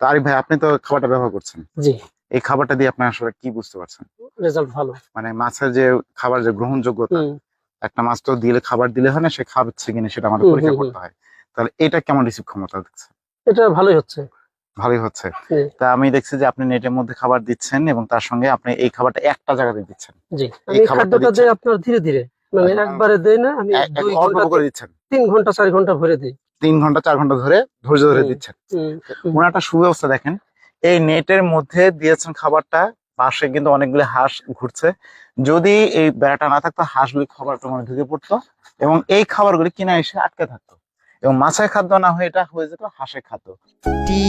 তো আরিফ ভাই আপনি তো খাবারটা ব্যবহার করছেন। জি। এই খাবারটা দিয়ে আপনি আসলে কি বুঝতে পারছেন? রেজাল্ট ভালো। মানে মাছের যে খাবার যে গ্রহণযোগ্যতা একটা মাছ তো দিলে খাবার দিলে হয় না সে খাচ্ছে কিনা সেটা আমাদের পরীক্ষা করতে হয়। তাহলে এটা কেমন রিসিভ ক্ষমতা দেখছে এটা ভালোই হচ্ছে। ভালোই হচ্ছে। তা আমি দেখছি যে আপনি নেটের মধ্যে খাবার দিচ্ছেন এবং তার সঙ্গে আপনি এই খাবারটা একটা জায়গাতে দিচ্ছেন। জি। এই খাবারটা দিচ্ছেন? আপনার ধীরে ধীরে। মানে আচ্ছা। একবারে দেই না আমি এক- এক দুই ঘণ্টা করে দিচ্ছেন। তিন ঘণ্টা চার ঘণ্টা ভরে দিই। তিন ঘণ্টা চার ঘণ্টা ধরে ধৈর্য ধরে। দিচ্ছেন। হুম, হুম, ওনার একটা সুব্যবস্থা দেখেন। এই নেটের মধ্যে দিয়েছেন খাবারটা পাশে কিন্তু অনেকগুলি হাঁস ঘুরছে। যদি এই বেড়াটা না থাকতো হাঁসগুলি খাবারটা মানে ঢুকে পড়তো এবং এই খাবারগুলি কিনা এসে আটকে থাকতো। এবং মাছের খাদ্য না হয়ে এটা হয়ে যেত হাঁসের খাদ্য। T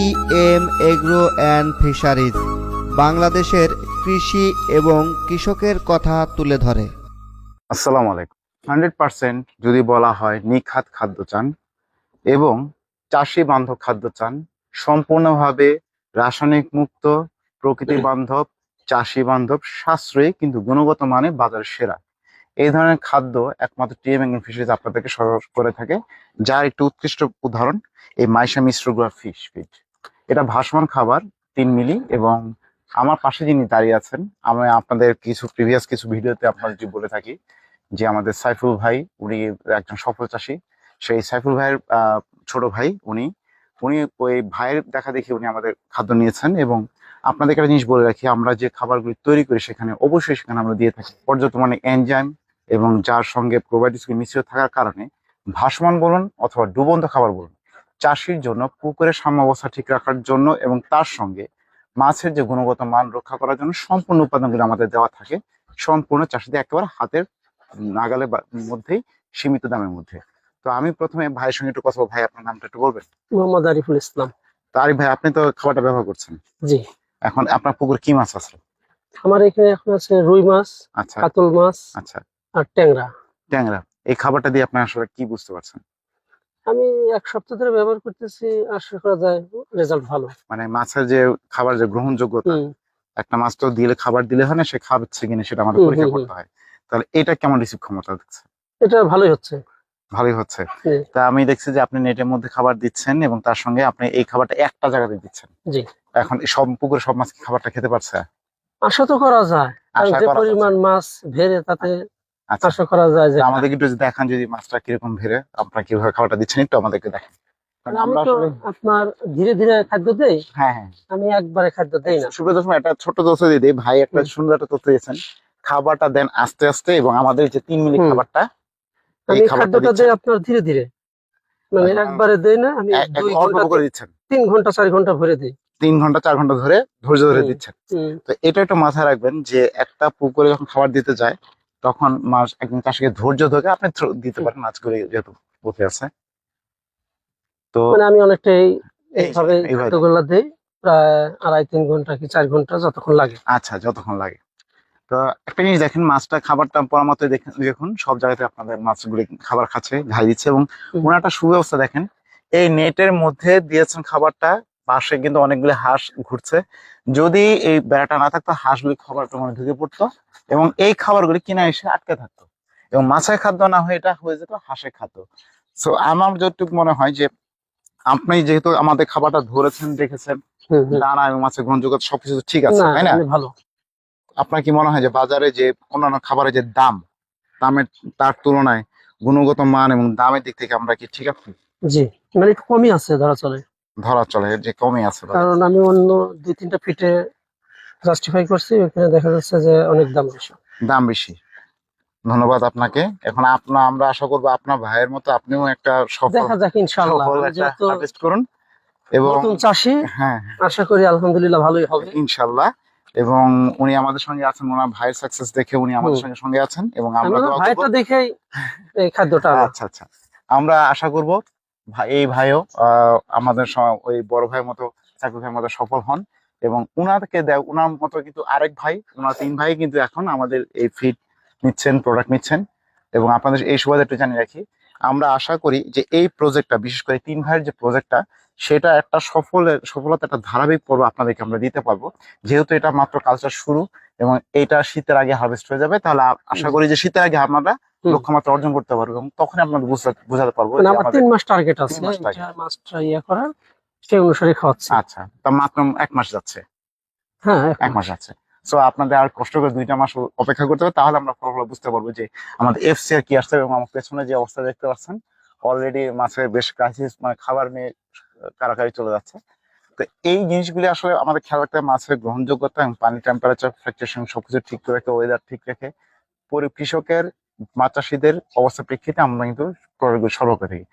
M agro and fisheries বাংলাদেশের কৃষি এবং কৃষকের কথা তুলে ধরে। আসসালামু আলাইকুম। হান্ড্রেড পার্সেন্ট যদি বলা হয় নিখাত খাদ্য চান এবং চাষি বান্ধব খাদ্য চান। সম্পূর্ণভাবে রাসায়নিক মুক্ত প্রকৃতি বান্ধব চাষি বান্ধব সাশ্রয়ী কিন্তু গুণগত মানে বাজার সেরা। এই ধরনের খাদ্য একমাত্র টিএম এঙ্গেল ফিশারিজ আপনাদেরকে সরবরাহ করে থাকে যার একটি উৎকৃষ্ট উদাহরণ এই মাইশা মিশ্রগুলা ফিশ ফিড। এটা ভাসমান খাবার তিন মিলি এবং আমার পাশে যিনি দাঁড়িয়ে আছেন আমি আপনাদের কিছু প্রিভিয়াস কিছু ভিডিওতে আপনাদের বলে থাকি যে আমাদের সাইফুল ভাই উনি একজন সফল চাষী। সেই সাইফুল ভাইয়ের ছোট ভাই উনি উনি ওই ভাইয়ের দেখা দেখি উনি আমাদের খাদ্য নিয়েছেন এবং আপনাদের একটা জিনিস বলে রাখি, আমরা যে খাবারগুলি তৈরি করি সেখানে অবশ্যই সেখানে আমরা দিয়ে থাকি পর্যাপ্ত মানে এনজাইম এবং যার সঙ্গে প্রোবায়োটিক্স মিশ্রিত থাকার কারণে ভাসমান বলুন অথবা ডুবন্ত খাবার বলুন, চাষির জন্য পুকুরের সাম্যাবস্থা ঠিক রাখার জন্য এবং তার সঙ্গে মাছের যে গুণগত মান রক্ষা করার জন্য সম্পূর্ণ উপাদানগুলো আমাদের দেওয়া থাকে, সম্পূর্ণ চাষিদের একেবারে হাতের নাগালের মধ্যেই সীমিত দামের মধ্যে। তো আমি প্রথমে ভাইয়ের সঙ্গে একটু কথা বলব। ভাই আপনার নামটা একটু বলবেন? মোহাম্মদ আরিফুল ইসলাম। তো আরিফ ভাই আপনি তো খাবারটা ব্যবহার করছেন। জি। এখন আপনার পুকুর কি মাছ আছে? আমার এখানে এখন আছে রুই মাছ আচ্ছা। কাতল মাছ আচ্ছা। আর ট্যাংরা। ট্যাংরা। এই খাবারটা দিয়ে আপনি আসলে কি বুঝতে পারছেন? আমি এক সপ্তাহ ধরে ব্যবহার করতেছি আশা করা যায় রেজাল্ট ভালো। মানে মাছের যে খাবার যে গ্রহণযোগ্যতা একটা মাছ তো দিলে খাবার দিলে হয় না সে খাচ্ছে কিনা সেটা আমাদের পরীক্ষা করতে হয়। তাহলে এটা কেমন রিসিভ ক্ষমতা দেখছে এটা ভালোই হচ্ছে। ভালোই হচ্ছে। তা আমি দেখছি যে আপনি নেটের মধ্যে খাবার দিচ্ছেন এবং তার সঙ্গে আপনি এই খাবারটা একটা জায়গাতে দিচ্ছেন। জি। এখন সব পুকুরে সব মাছ কি খাবারটা খেতে পারছে? আশা তো করা যায়। যে পরিমাণ মাছ ভেড়ে তাতে আচ্ছা। আশা করা যায় যে আমাদের একটু দেখান যদি মাছটা কীরকম ভেড়ে আপনারা কীভাবে খাবারটা দিচ্ছেন একটু আমাদেরকে দেখেন। আমি আমরা তো আপনার ধীরে ধীরে খাদ্য দেই? হ্যাঁ হ্যাঁ। আমি একবারে খাদ্য দেই না। সুপ্রিয় দর্শক একটা ছোট্ট তথ্য দিয়ে দিই। ভাই একটা সুন্দর একটা তথ্য দিয়েছেন। খাবারটা দেন আস্তে আস্তে এবং আমাদের যে তিন মিনিট খাবারটা এই খাবারটা দেই আপনার ধীরে ধীরে। মানে আচ্ছা। একবারে দেই না আমি অল্প করে দিচ্ছেন? তিন ঘণ্টা চার ঘণ্টা ভরে দিই। তিন ঘণ্টা চার ঘণ্টা ধরে ধৈর্য ধরে দিচ্ছেন। তো এটা একটু মাথায় রাখবেন যে একটা পুকুরে যখন খাবার দিতে যায় তখন মাছ একদম চাষিকে ধৈর্য ধরে আপনি দিতে পারেন মাছগুলি যেহেতু পথে আছে। তো মানে আমি অনেকটাই এই- এইভাবে এইভাবে। খাদ্যগুলা দেই প্রায় আড়াই তিন ঘণ্টা কি চার ঘণ্টা যতক্ষণ লাগে। আচ্ছা যতক্ষণ লাগে। তো একটা জিনিস দেখেন মাছটা খাবারটা পরামত দেখেন দেখুন সব জায়গাতে আপনাদের মাছগুলি খাবার খাচ্ছে ঘাই দিচ্ছে এবং হুম। ওনার একটা সুব্যবস্থা দেখেন এই নেটের মধ্যে দিয়েছেন খাবারটা পাশে কিন্তু অনেকগুলো হাঁস ঘুরছে যদি এই বেড়াটা না থাকতো হাঁসগুলি খাবারটা মানে ঢুকে পড়তো এবং এই খাবারগুলি কিনা এসে আটকে থাকতো এবং মাছের খাদ্য না হয়ে এটা হয়ে যেত হাঁসের খাদ্য সো আমার যতটুকু মনে হয় যে আপনি যেহেতু আমাদের খাবারটা ধরেছেন দেখেছেন। দানা এবং মাছের গ্রহণযোগ্যতা সবকিছু ঠিক আছে তাই না ভালো আপনার কি মনে হয় যে বাজারে যে অন্যান্য খাবারের যে দাম দামের তার তুলনায় গুণগত মান এবং দামের দিক থেকে আমরা কি ঠিক আছি? জি মানে একটু কমই আছে ধরা চলে। ধরা চলে যে কমই আছে কারণ আমি অন্য দুই তিনটা ফিটে জাস্টিফাই করছি ওখানে দেখা যাচ্ছে যে অনেক দাম বেশি। দাম বেশি। ধন্যবাদ আপনাকে। এখন আপনার আমরা আশা করব আপনার ভাইয়ের মতো আপনিও একটা সফল দেখা যাক হারভেস্ট করুন। এবং নতুন চাষি হ্যাঁ। আশা করি আলহামদুলিল্লাহ ভালোই হবে। ইনশাল্লাহ এবং উনি আমাদের সঙ্গে আছেন ওনার ভাইয়ের সাকসেস দেখে উনি আমাদের সঙ্গে সঙ্গে আছেন এবং আমরা ভাইটা দেখেই এই খাদ্যটা আচ্ছা আচ্ছা। আমরা আশা করব এই ভাইও আমাদের ওই বড় ভাইয়ের মতো চাকরি মতো সফল হন এবং উনাকে দেয় উনার মতো কিন্তু আরেক ভাই উনার তিন ভাই কিন্তু এখন আমাদের এই ফিড নিচ্ছেন প্রোডাক্ট নিচ্ছেন এবং আপনাদের এই সুবাদে একটু জানিয়ে রাখি। আমরা আশা করি যে এই প্রজেক্টটা বিশেষ করে তিন ভাইয়ের যে প্রজেক্টটা সেটা একটা সফলের সফলতা একটা ধারাবাহিক পর্ব আপনাদেরকে আমরা দিতে পারব। যেহেতু এটা মাত্র কালচার শুরু এবং এটা শীতের আগে হারভেস্ট হয়ে যাবে তাহলে আশা করি যে শীতের আগে আমরা হুম। লক্ষ্যমাত্রা অর্জন করতে পারব এবং তখন আপনাদের বুঝতে- পারব আমার তিন মাস টার্গেট আছে। ইয়ে করার সেই অনুসারে খাওয়াচ্ছি। আচ্ছা তা মাত্র এক মাস যাচ্ছে। হ্যাঁ এক মাস যাচ্ছে। সো আপনাদের আর কষ্ট করে দুইটা মাস অপেক্ষা করতে হবে তাহলে আমরা ফলাফল বুঝতে পারব যে আমাদের এফসি আর কি আসছে এবং আমার পেছনে যে অবস্থা দেখতে পাচ্ছেন অলরেডি মাছের বেশ ক্রাইসিস মানে খাবার নিয়ে কারাকারি চলে যাচ্ছে। তো এই জিনিসগুলি আসলে আমাদের খেয়াল রাখতে মাছের গ্রহণযোগ্যতা এবং পানি টেম্পারেচার ফ্লাকচুয়েশন সবকিছু ঠিক রেখে ওয়েদার ঠিক রেখে পরি কৃষকের, মাছ চাষিদের অবস্থা প্রেক্ষিতে আমরা কিন্তু সরব করে থাকি।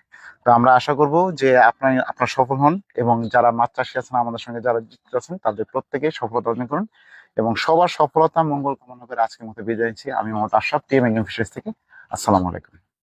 তো আমরা আশা করব যে আপনার আপনার সফল হন এবং যারা মাছ চাষি আছেন, আমাদের সঙ্গে যারা যুক্ত আছেন, তাদের প্রত্যেকে সফলতা অর্জন করুন এবং সবার সফলতা মঙ্গল কামনা করে আজকের মতো বিদায় নিচ্ছি। আমি মোহাম্মদ আশরাফ টিএম ফিশার্স থেকে। আসসালামু আলাইকুম।